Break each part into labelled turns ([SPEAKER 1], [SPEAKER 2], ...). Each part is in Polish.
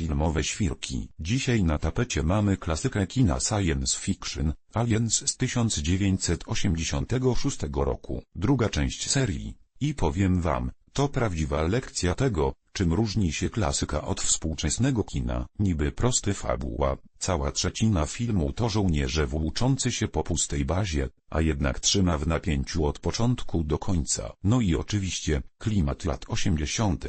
[SPEAKER 1] filmowe świrki. Dzisiaj na tapecie mamy klasykę kina science fiction, Aliens z 1986 roku, druga część serii. I powiem wam, to prawdziwa lekcja tego, czym różni się klasyka od współczesnego kina. Niby prosty fabuła, cała trzecina filmu to żołnierze włóczący się po pustej bazie, a jednak trzyma w napięciu od początku do końca. No i oczywiście, klimat lat 80.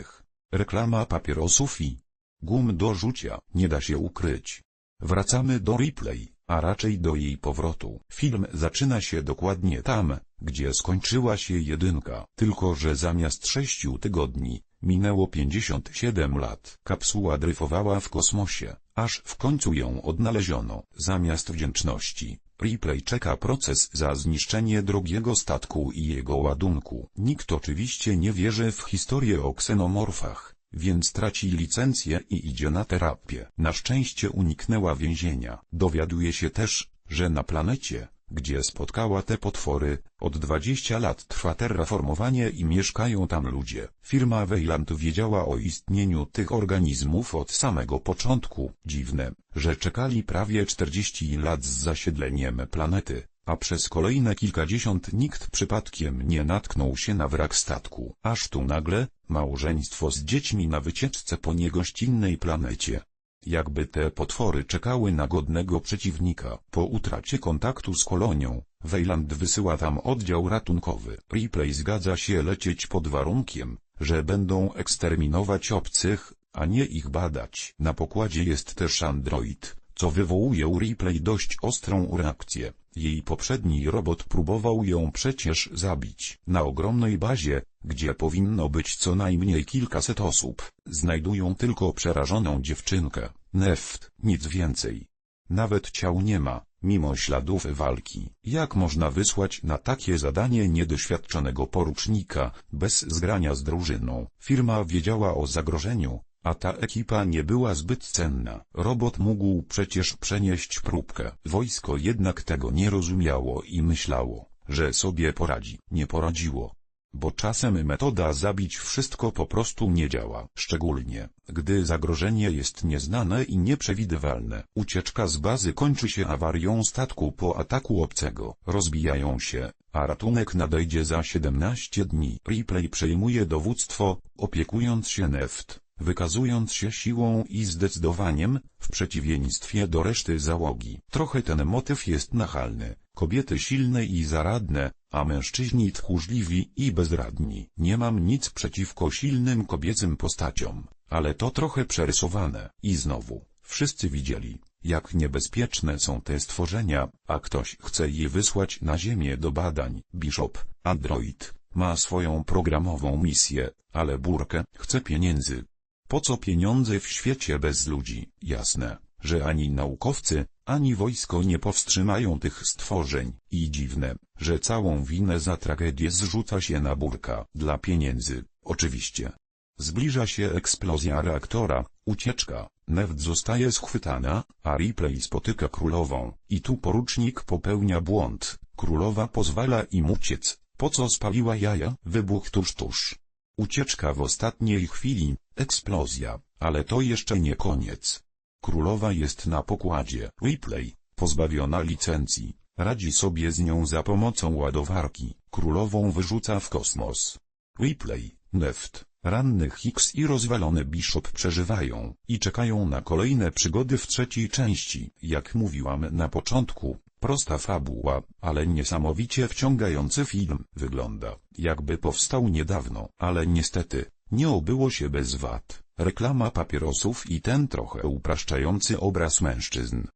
[SPEAKER 1] Reklama papierosów i gum do rzucia, nie da się ukryć. Wracamy do replay, a raczej do jej powrotu. Film zaczyna się dokładnie tam, gdzie skończyła się jedynka, tylko że zamiast sześciu tygodni, minęło 57 lat. Kapsuła dryfowała w kosmosie, aż w końcu ją odnaleziono. Zamiast wdzięczności, Ripley czeka proces za zniszczenie drogiego statku i jego ładunku. Nikt oczywiście nie wierzy w historię o ksenomorfach, więc traci licencję i idzie na terapię. Na szczęście uniknęła więzienia. Dowiaduje się też, że na planecie, gdzie spotkała te potwory, od 20 lat trwa terraformowanie i mieszkają tam ludzie. Firma Weyland wiedziała o istnieniu tych organizmów od samego początku. Dziwne, że czekali prawie 40 lat z zasiedleniem planety, a przez kolejne kilkadziesiąt nikt przypadkiem nie natknął się na wrak statku. Aż tu nagle, małżeństwo z dziećmi na wycieczce po niegościnnej planecie. Jakby te potwory czekały na godnego przeciwnika. Po utracie kontaktu z kolonią, Weyland wysyła tam oddział ratunkowy. Ripley zgadza się lecieć pod warunkiem, że będą eksterminować obcych, a nie ich badać. Na pokładzie jest też android, co wywołuje u Ripley dość ostrą reakcję. Jej poprzedni robot próbował ją przecież zabić. Na ogromnej bazie, gdzie powinno być co najmniej kilkaset osób, znajdują tylko przerażoną dziewczynkę, Neft, nic więcej. Nawet ciał nie ma, mimo śladów walki. Jak można wysłać na takie zadanie niedoświadczonego porucznika, bez zgrania z drużyną? Firma wiedziała o zagrożeniu, a ta ekipa nie była zbyt cenna. Robot mógł przecież przenieść próbkę. Wojsko jednak tego nie rozumiało i myślało, że sobie poradzi. Nie poradziło. Bo czasem metoda zabić wszystko po prostu nie działa. Szczególnie, gdy zagrożenie jest nieznane i nieprzewidywalne. Ucieczka z bazy kończy się awarią statku po ataku obcego. Rozbijają się, a ratunek nadejdzie za 17 dni. Ripley przejmuje dowództwo, opiekując się Neft wykazując się siłą i zdecydowaniem, w przeciwieństwie do reszty załogi. Trochę ten motyw jest nachalny, kobiety silne i zaradne, a mężczyźni tchórzliwi i bezradni. Nie mam nic przeciwko silnym kobiecym postaciom, ale to trochę przerysowane. I znowu, wszyscy widzieli, jak niebezpieczne są te stworzenia, a ktoś chce je wysłać na ziemię do badań. Bishop, android, ma swoją programową misję, ale Burkę chce pieniędzy. Po co pieniądze w świecie bez ludzi? Jasne, że ani naukowcy, ani wojsko nie powstrzymają tych stworzeń. I dziwne, że całą winę za tragedię zrzuca się na burka. Dla pieniędzy, oczywiście. Zbliża się eksplozja reaktora, ucieczka, Neft zostaje schwytana, a Ripley spotyka królową. I tu porucznik popełnia błąd. Królowa pozwala im uciec. Po co spaliła jaja? Wybuch tuż tuż. Ucieczka w ostatniej chwili, eksplozja, ale to jeszcze nie koniec. Królowa jest na pokładzie. Ripley, pozbawiona licencji, radzi sobie z nią za pomocą ładowarki. Królową wyrzuca w kosmos. Ripley, Neft, ranny Hicks i rozwalony Bishop przeżywają i czekają na kolejne przygody w trzeciej części. Jak mówiłam na początku, Prosta fabuła, ale niesamowicie wciągający film. Wygląda, jakby powstał niedawno, ale niestety, nie obyło się bez wad. Reklama papierosów i ten trochę upraszczający obraz mężczyzn.